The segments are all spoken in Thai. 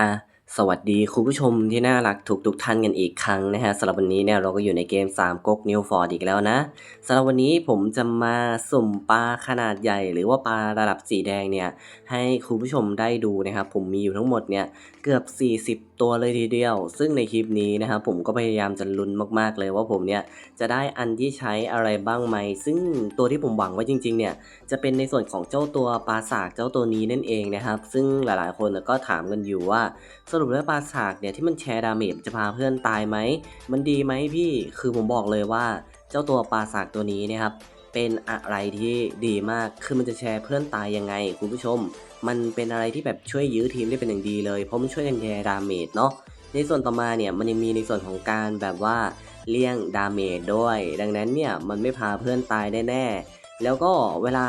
อะ สวัสดีคุณผู้ชมที่น่ารักทุกทุกๆท่านกันอีกครั้งนะฮะสำหรับวันนี้เนี่ยเราก็อยู่ในเกม3ก๊กนิวฟอร์ดอีกแล้วนะสำหรับวันนี้ผมจะมาสุ่มปลาขนาดใหญ่ หรือว่าปลาระดับสีแดงเนี่ยให้คุณผู้ชมได้ดูนะครับผมมีอยู่ทั้งหมดเนี่ยเกือบ 40 ตัวเลยทีเดียว ซึ่งในคลิปนี้นะครับผมก็พยายามจะลุ้นมากๆเลยว่าผมเนี่ยจะได้อันที่ใช้อะไรบ้างไหม ซึ่งตัวที่ผมหวังไว้จริงๆเนี่ยจะเป็นในส่วนของเจ้าตัวปลาสากเจ้าตัวนี้นั่นเองนะครับซึ่งหลายๆ คนก็ถามกันอยู่ว่าสรุปแล้วปลาสากเนี่ยที่มันแชร์ดาเมจจะพาเพื่อนตายไหม มันดีไหมพี่ คือผมบอกเลยว่าเจ้าตัวปลาสากตัวนี้นะครับ เป็นอะไรที่ดีมาก คือมันจะแชร์เพื่อนตายยังไง คุณผู้ชม มันเป็นอะไรที่แบบช่วยยื้อทีมได้เป็นอย่างดีเลย เพราะมันช่วยกันแชร์ดาเมจเนาะ ในส่วนต่อมาเนี่ยมันยังมีในส่วนของการแบบว่าเลี่ยงดาเมจด้วย ดังนั้นเนี่ยมันไม่พาเพื่อนตายแน่ๆแล้วก็เวลา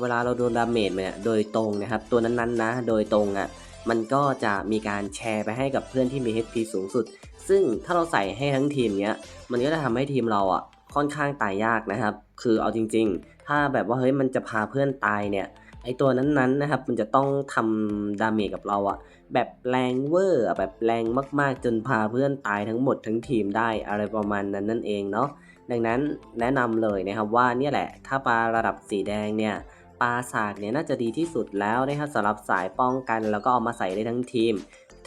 เวลาเราโดนดาเมจเนี่ยโดยตรงนะครับ ตัวนั้นๆนะ โดยตรงอะ่ะ มันก็จะมีการแชร์ไปให้กับเพื่อนที่มี HP สูงสุด ซึ่งถ้าเราใส่ให้ทั้งทีมเนี้ย มันก็จะทำให้ทีมเราอะค่อนข้างตายยากนะครับ คือเอาจริง ๆ ถ้าแบบว่าเฮ้ยมันจะพาเพื่อนตายเนี่ย ไอตัวนั้นๆนะครับ มันจะต้องทำดาเมจกับเราอะแบบแรงเวอร์แบบแรงมากๆ จนพาเพื่อนตายทั้งหมดทั้งทีมได้อะไรประมาณนั้นนั่นเองเนาะ ดังนั้นแนะนำเลยนะครับว่าเนี่ยแหละ ถ้าปลาระดับสีแดงเนี่ย ปลาสากเนี่ยน่าจะดีที่สุดแล้วนะครับสำหรับสายป้องกันแล้วก็เอามาใส่ได้ทั้งทีม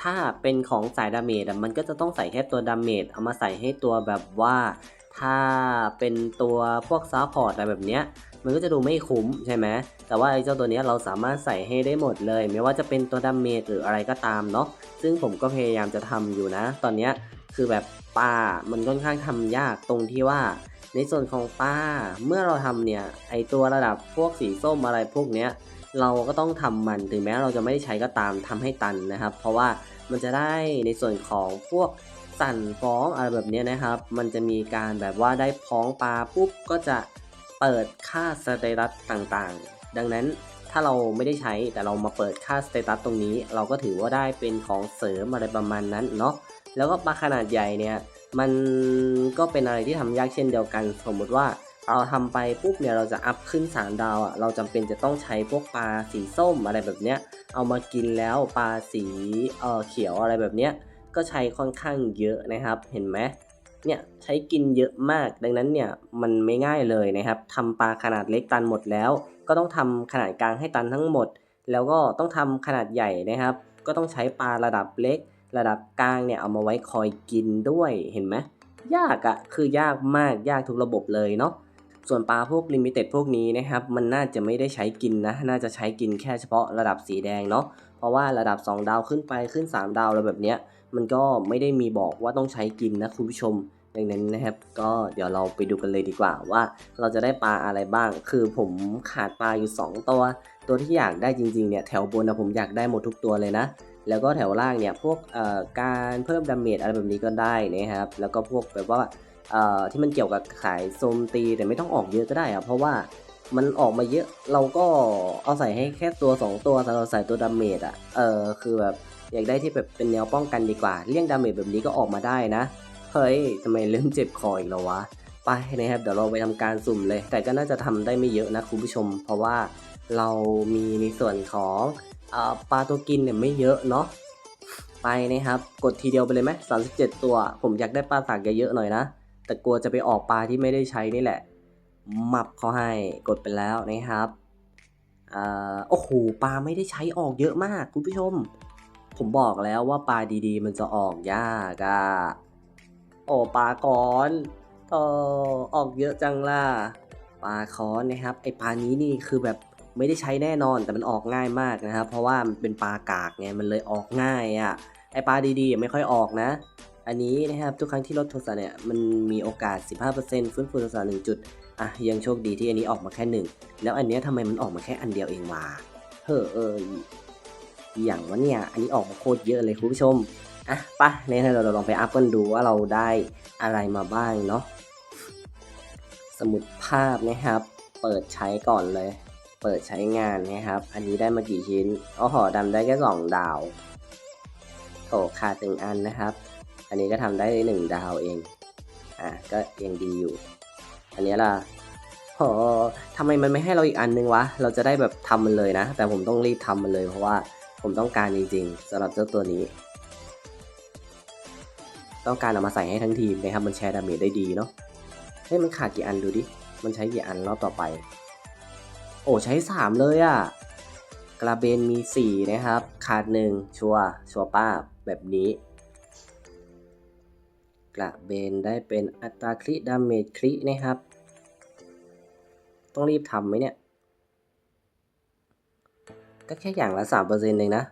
ถ้าเป็นของสายดาเมจมันก็จะต้องใส่แค่ตัวดาเมจเอามาใส่ให้ตัวแบบว่า ถ้าเป็นตัวพวกซัพพอร์ตอะไรแบบเนี้ยมันก็จะดูไม่คุ้มใช่ไหมแต่ว่าไอ้เจ้าตัวเนี้ยเราสามารถใส่ให้ได้หมดเลย ไม่ว่าจะเป็นตัวดาเมจหรืออะไรก็ตามเนาะซึ่งผมก็พยายามจะทำอยู่นะ ตอนเนี้ยคือแบบปลามันค่อนข้างทำยากตรงที่ว่า ในส่วนของปลาเมื่อเราทำเนี่ยไอตัวระดับพวกสีส้มอะไรพวกเนี้ยเราก็ต้องทำมันถึงแม้เราจะไม่ได้ใช้ก็ตามทำให้ตันนะครับ เพราะว่ามันจะได้ในส่วนของพวกสั่นฟ้องอะไรแบบนี้นะครับ มันจะมีการแบบว่าได้พ้องปลาปุ๊บก็จะเปิดค่าสเตตัสต่างๆ ดังนั้นถ้าเราไม่ได้ใช้แต่เรามาเปิดค่าสเตตัสตรงนี้ เราก็ถือว่าได้เป็นของเสริมอะไรประมาณนั้นเนาะแล้วก็ปลาขนาดใหญ่เนี่ย มันก็เป็นอะไรที่ทำยากเช่นเดียวกัน สมมุติว่าเราทำไปปุ๊บเนี่ยเราจะอัพขึ้น 3 ดาวอะเราจำเป็นจะต้องใช้พวกปลาสีส้มอะไรแบบเนี้ยเอามากินแล้วปลาสีเอ่อเขียวอะไรแบบเนี้ยก็ใช้ค่อนข้างเยอะนะครับเห็นไหมเนี่ยใช้กินเยอะมากดังนั้นเนี่ยมันไม่ง่ายเลยนะครับทำปลาขนาดเล็กตันหมดแล้ว ก็ต้องทำขนาดกลางให้ตันทั้งหมด แล้วก็ต้องทำขนาดใหญ่นะครับ ก็ต้องใช้ปลาระดับเล็ก ระดับกลางเนี่ยเอามาไว้คอยกินด้วยเห็นไหมยากอะคือยากมากยากทุกระบบเลยเนาะส่วนปลาพวกลิมิเต็ดพวกนี้นะครับมันน่าจะไม่ได้ใช้กินนะ น่าจะใช้กินแค่เฉพาะระดับสีแดงเนาะเพราะว่าระดับ 2 ดาวขึ้นไปขึ้น 3 ดาวอะไรแบบเนี้ยมันก็ไม่ได้มีบอกว่าต้องใช้กินนะคุณผู้ชมดังนั้นนะครับ ก็เดี๋ยวเราไปดูกันเลยดีกว่าว่าเราจะได้ปลาอะไรบ้าง คือผมขาดปลาอยู่ 2 ตัว ตัวที่อยากได้จริงๆเนี่ยแถวบนนะผมอยากได้หมดทุกตัวเลยนะ แล้วก็แถวล่างเนี่ยพวกการเพิ่มดาเมจอะไรแบบนี้ก็ได้นะครับ แล้วก็พวกแบบว่าที่มันเกี่ยวกับขายโซมตีแต่ไม่ต้องออกเยอะก็ได้อะเพราะว่ามันออกมาเยอะเราก็เอาใส่ให้แค่ตัว 2 ตัวแต่เราใส่ตัวดาเมจอะเออคือแบบอยากได้ที่แบบเป็นแนวป้องกันดีกว่า เลี่ยงดาเมจแบบนี้ก็ออกมาได้นะ เฮ้ยทำไมเริ่มเจ็บคออีกแล้ววะ ไปนะครับเดี๋ยวเราไปทำการสุ่มเลย แต่ก็น่าจะทำได้ไม่เยอะนะคุณผู้ชม เพราะว่าเรามีในส่วนของ ปลาตัวกินเนี่ยไม่เยอะเนาะไปนะครับ กดทีเดียวไปเลยไหม37ตัว ผมอยากได้ปลาสากเยอะๆหน่อยนะ แต่กลัวจะไปออกปลาที่ไม่ได้ใช้นี่แหละมับเขาให้กดไปแล้วนะครับอ่าโอ้โหปลาไม่ได้ใช้ออกเยอะมากคุณผู้ชม ผมบอกแล้วว่าปลาดีๆ มันจะออกยากอะโอ้ปลาก้อนออออกเยอะจังล่ะปลาค้อนนะครับ ไอปลานี้นี่คือแบบ ไม่ได้ใช้แน่นอนแต่มันออกง่ายมากนะครับ เพราะว่ามันเป็นปลากากไงมันเลยออกง่ายอะ่ะไอปลาดีๆไม่ค่อยออกนะ อันนี้นะครับทุกครั้งที่ลดโทรศัพท์เนี่ยมันมีโอกาส 15%ฟื้นฟูโทรศัพท์1จุดอะยังโชคดีที่อันนี้ออกมาแค่หนึ่งแล้วอันเนี้ยทำไมมันออกมาแค่อันเดียวเองวะเฮ้อเอออย่างวะเนี่ยอันนี้ออกมาโคตรเยอะเลยคุณผู้ชมอะไปะเนี่ยเราลองไปอัพกันดูว่าเราได้อะไรมาบ้างเนาะสมุดภาพนะครับ เปิดใช้ก่อนเลย เปิดใช้งานนะครับ อันนี้ได้มากี่ชิ้นอ๋อหอดำได้แค่สองดาวโอ้ขาดหนึ่งอันนะครับ อันนี้ก็ทำได้หนึ่งดาวเอง อะก็ยังดีอยู่ อันนี้ล่ะโอ้ทำไมมันไม่ให้เราอีกอันนึงวะ เราจะได้แบบทำมันเลยนะ แต่ผมต้องรีบทำมันเลยเพราะว่าผมต้องการจริงๆสำหรับเจ้าตัวนี้ ต้องการเอามาใส่ให้ทั้งทีมนะครับ มันแชร์ดาเมจได้ดีเนาะ เฮ้ยมันขาดกี่อันดูดิ มันใช้กี่อันรอบต่อไป โอ้ใช้สามเลยอะ่ะ กระเบนมีสี่นะครับ ขาดหนึ่งชัวชัวป้าแบบนี้ กระเบนได้เป็นอัตราคริดาเมจครินะครับ ต้องรีบทำไหมเนี่ย ก็แค่อย่างละสามเปอร์เซ็นต์เองนะ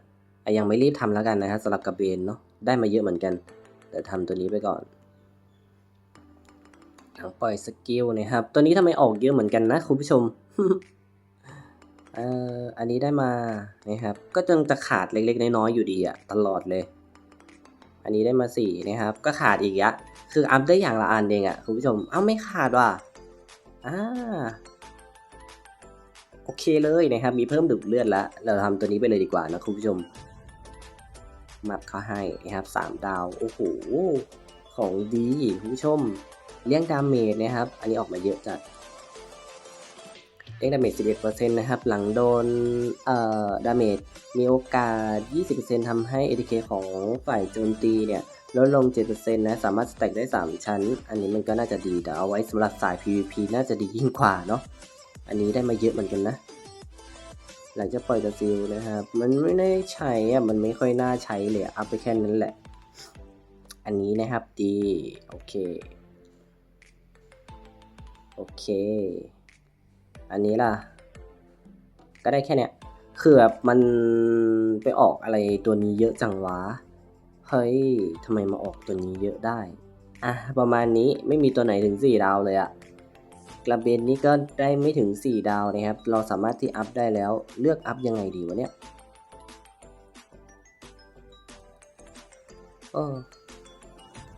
อะยังไม่รีบทำแล้วกันนะครับสำหรับกระเบนเนาะได้มาเยอะเหมือนกัน แต่ทำตัวนี้ไปก่อนหลังปล่อยสกิลนะครับ ตัวนี้ทำไมออกเยอะเหมือนกันนะคุณผู้ชม เอ่ออันนี้ได้มานะครับ ก็ยังจะขาดเล็กๆน้อยๆอยู่ดีอะตลอดเลย อันนี้ได้มาสี่นะครับ ก็ขาดอีกอะคืออัพได้อย่างละอันเองอะคุณผู้ชม เอ้าไม่ขาดว่ะอ่าโอเคเลยนะครับ มีเพิ่มดูดเลือดแล้ว เราทำตัวนี้ไปเลยดีกว่านะคุณผู้ชม มัดเขาให้นะครับสามดาว โอ้โห ของดีคุณผู้ชม เลี้ยงดาเมจนะครับ อันนี้ออกมาเยอะจัด เลี้งดาเมจ11%นะครับ หลังโดนเอ่อดาเมจมีโอกาส 20%ทำให้ ATK ของฝ่ายโจมตีเนี่ยลดลง 7%นะ สามารถสแต็กได้ 3 ชั้น อันนี้มันก็น่าจะดี แต่เอาไว้สำหรับสาย PVP น่าจะดียิ่งกว่าเนาะ อันนี้ได้มาเยอะเหมือนกันนะ หลังจากปล่อยตัวซิลนะครับ มันไม่ได้ใช้อะมันไม่ค่อยน่าใช้เลยอัพไปแค่นั้นแหละ อันนี้นะครับดี โอเค โอเค อันนี้ล่ะ ก็ได้แค่เนี้ยคือแบบมันไปออกอะไรตัวนี้เยอะจังวะ เฮ้ยทำไมมาออกตัวนี้เยอะได้ อะ ประมาณนี้ไม่มีตัวไหนถึง 4 ดาวเลยอะกระเบนนี้ก็ได้ไม่ถึง 4 ดาวนะครับ เราสามารถที่อัพได้แล้ว เลือกอัพยังไงดีวะเนี่ยเอ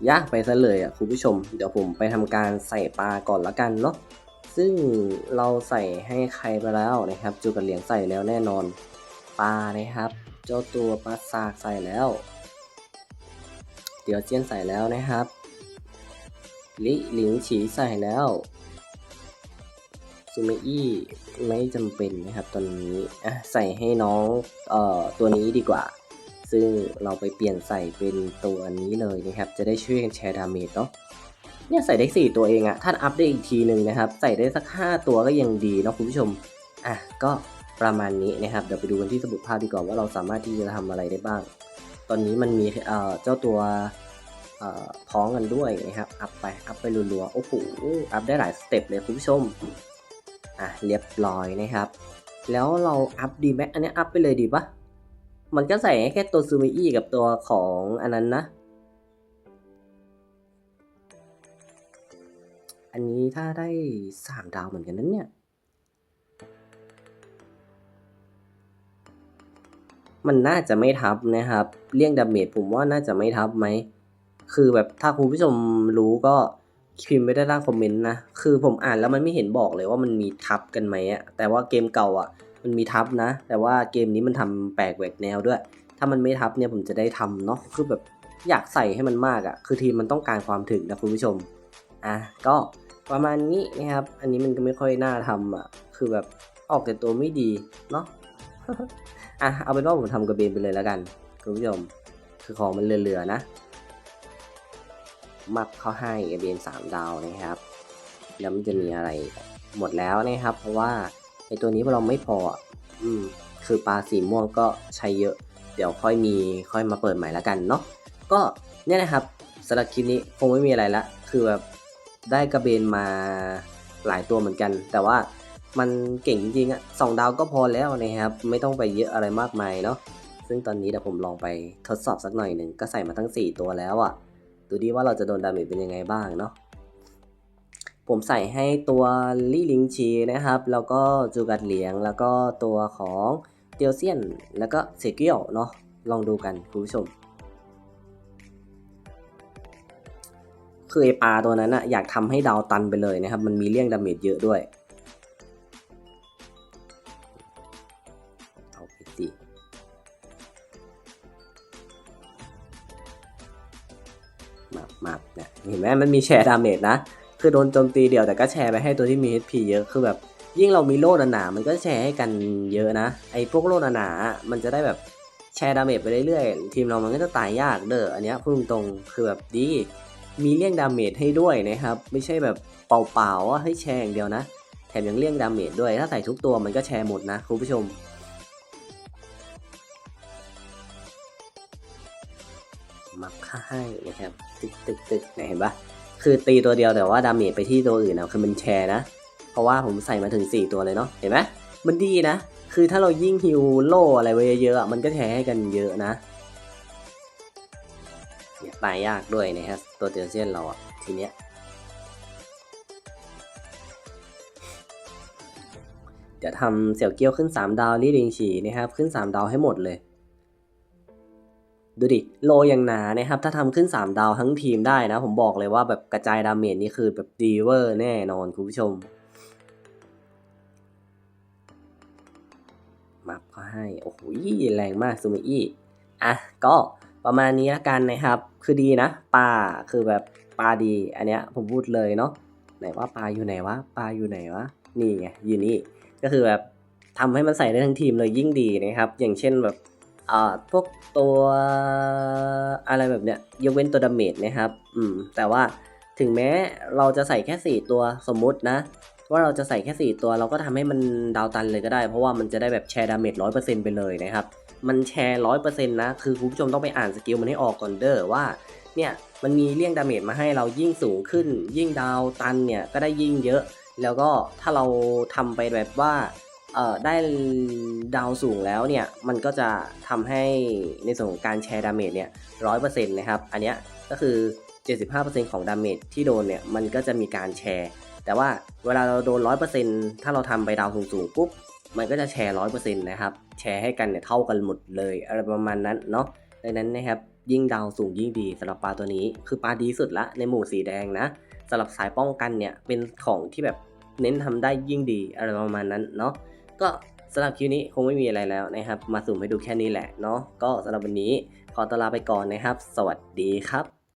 อยากไปซะเลยอะคุณผู้ชม เดี๋ยวผมไปทำการใส่ปลาก่อนละกันเนาะ ซึ่งเราใส่ให้ใครไปแล้วนะครับ จูกับเหลียงใส่แล้วแน่นอนปลานะครับ เจ้าตัวปลาซากใส่แล้ว เดี๋ยวเจียนใส่แล้วนะครับ ลิหลิงฉีใส่แล้วซูเมอี้ไม่จำเป็นนะครับตอนนี้อะใส่ให้น้องเอ่อตัวนี้ดีกว่า ซึ่งเราไปเปลี่ยนใส่เป็นตัวนี้เลยนะครับ จะได้ช่วยกันแชร์ดาเมจเนาะ เนี่ยใส่ได้ 4 ตัวเองอะถ้าอัพได้อีกทีหนึ่งนะครับ ใส่ได้สัก 5 ตัวก็ยังดีนะคุณผู้ชม อะ ก็ประมาณนี้นะครับ เดี๋ยวไปดูกันที่สมุดภาพดีกว่าว่าเราสามารถที่จะทำอะไรได้บ้าง ตอนนี้มันมีเอ่อเจ้าตัวเอ่อพ้องกันด้วยนะครับ อัพไป อัพไปรัวๆ โอ้โห อัพได้หลายสเต็ปเลยคุณผู้ชม อะ เรียบร้อยนะครับ แล้วเราอัพดีไหมอันนี้อัพไปเลยดีปะมันก็ใส่แค่ตัวซูมิอี้กับตัวของอันนั้นนะ อันนี้ถ้าได้สามดาวเหมือนกันนั้นเนี่ย มันน่าจะไม่ทับนะครับ เลี่ยงดาเมจผมว่าน่าจะไม่ทับไหม คือแบบถ้าคุณผู้ชมรู้ก็พิมพ์ไว้ด้านล่างคอมเมนต์นะ คือผมอ่านแล้วมันไม่เห็นบอกเลยว่ามันมีทับกันไหมอะแต่ว่าเกมเก่าอะมันมีทับนะ แต่ว่าเกมนี้มันทำแปลกแหวกแนวด้วย ถ้ามันไม่ทับเนี่ยผมจะได้ทำเนาะ คือแบบอยากใส่ให้มันมากอะคือทีมมันต้องการความถึงนะคุณผู้ชม อะก็ประมาณนี้นะครับ อันนี้มันก็ไม่ค่อยน่าทำอะ คือแบบออกแต่ตัวไม่ดีเนาะ อะเอาเป็นว่าผมทำกระเบนไปเลยแล้วกันคุณผู้ชม คือของมันเหลือๆนะมักเขาให้กระเบนสามดาวนะครับ แล้วมันจะมีอะไรหมดแล้วนะครับ เพราะว่าไอตัวนี้เราไม่พออะอืม คือปลาสีม่วงก็ใช้เยอะ เดี๋ยวค่อยมีค่อยมาเปิดใหม่แล้วกันเนาะ ก็เนี่ยนะครับสำหรับคลิปนี้คงไม่มีอะไรละ คือแบบ ได้กระเบนมาหลายตัวเหมือนกัน แต่ว่ามันเก่งจริงๆอะสองดาวก็พอแล้วนะครับ ไม่ต้องไปเยอะอะไรมากมายเนาะซึ่งตอนนี้เดี๋ยวผมลองไปทดสอบสักหน่อยหนึ่งก็ใส่มาทั้ง 4 ตัวแล้วอะ่ะดูดิว่าเราจะโดนดาเมจเป็นยังไงบ้างเนาะผมใส่ให้ตัวลี่ลิงชีนะครับ แล้วก็จูกัดเหลียง แล้วก็ตัวของเตียวเซียน แล้วก็เซเกียวเนาะลองดูกันคุณผู้ชม คือไอปลาตัวนั้นอะอยากทำให้ดาวตันไปเลยนะครับ มันมีเลี่ยงดาเมจเยอะด้วย เอาไปสิมามาเนี่ยเห็นไหมมันมีแชร์ดาเมจนะ คือโดนโจมตีเดียวแต่ก็แชร์ไปให้ตัวที่มี HP เยอะ คือแบบ ยิ่งเรามีโล่หนาๆมันก็แชร์ให้กันเยอะนะ ไอ้พวกโล่หนาๆมันจะได้แบบแชร์ดาเมจไปเรื่อยๆ ทีมเรามันก็จะตายยากเด้อ อันเนี้ยพูดตรงคือแบบดี มีเลี่ยงดาเมจให้ด้วยนะครับ ไม่ใช่แบบเปล่าๆว่าให้แชร์อย่างเดียวนะ แถมยังเลี่ยงดาเมจด้วย ถ้าใส่ทุกตัวมันก็แชร์หมดนะคุณผู้ชม มับค่าให้นะครับตึกตึกตึกเนี่ยเห็นปะคือตีตัวเดียวแต่ว่าดาเมจไปที่ตัวอื่นนะคือมันแชร์นะ เพราะว่าผมใส่มาถึง 4 ตัวเลยเนาะเห็นไหมมันดีนะ คือถ้าเรายิ่งฮิวโลอะไรไว้เยอะๆมันก็แชร์ให้กันเยอะนะ เนี่ยตายยากด้วยนะฮะตัวเตียเซียนเราอะทีเนี้ยเดี๋ยวทำเสี่ยวเกี้ยวขึ้น 3 ดาวลี่ดิงฉีนะครับ ขึ้น 3 ดาวให้หมดเลย ดูดิ โลยังหนานะครับ ถ้าทำขึ้น 3 ดาวทั้งทีมได้นะ ผมบอกเลยว่าแบบกระจายดาเมจนี่คือแบบดีเวอร์แน่นอนคุณผู้ชม มับก็ให้ โอ้โหแรงมากซูมิอี้อะก็ ประมาณนี้ละกันนะครับ คือดีนะปลาคือแบบปลาดี อันเนี้ยผมพูดเลยเนาะไหนว่าปลาอยู่ไหนวะปลาอยู่ไหนวะนี่ไงอยู่นี่ก็คือแบบทำให้มันใส่ได้ทั้งทีมเลยยิ่งดีนะครับ อย่างเช่นแบบอ่าพวกตัวอะไรแบบเนี้ยยกเว้นตัวดาเมจนะครับอืมแต่ว่าถึงแม้เราจะใส่แค่ 4 ตัวสมมุตินะ ว่าเราจะใส่แค่ 4 ตัวเราก็ทำให้มันดาวตันเลยก็ได้ เพราะว่ามันจะได้แบบแชร์ดาเมจร้อยเปอร์เซ็นต์ไปเลยนะครับ มันแชร์ร้อยเปอร์เซ็นต์นะ คือคุณผู้ชมต้องไปอ่านสกิลมันให้ออกก่อนเด้อว่า เนี่ยมันมีเลี่ยงดาเมจมาให้เรายิ่งสูงขึ้น ยิ่งดาวตันเนี่ยก็ได้ยิ่งเยอะ แล้วก็ถ้าเราทำไปแบบว่าเอ่อได้ดาวสูงแล้วเนี่ยมันก็จะทำให้ในส่วนของการแชร์ดาเมจเนี่ยร้อยเปอร์เซ็นต์นะครับ อันเนี้ยก็คือ 75%ของดาเมจที่โดนเนี่ยมันก็จะมีการแชร์ แต่ว่าเวลาเราโดน 100%ถ้าเราทำไปดาวสูงๆปุ๊บ มันก็จะแชร์100%นะครับ แชร์ให้กันเนี่ยเท่ากันหมดเลยอะไรประมาณนั้นเนาะดังนั้นนะครับยิ่งดาวสูงยิ่งดีสำหรับปลาตัวนี้ คือปลาดีสุดละในหมู่สีแดงนะสำหรับสายป้องกันเนี่ยเป็นของที่แบบเน้นทำได้ยิ่งดีอะไรประมาณนั้นเนาะก็สำหรับคลิปนี้คงไม่มีอะไรแล้วนะครับ มาสุ่มให้ดูแค่นี้แหละเนาะก็สำหรับวันนี้ขอตวลาไปก่อนนะครับ สวัสดีครับ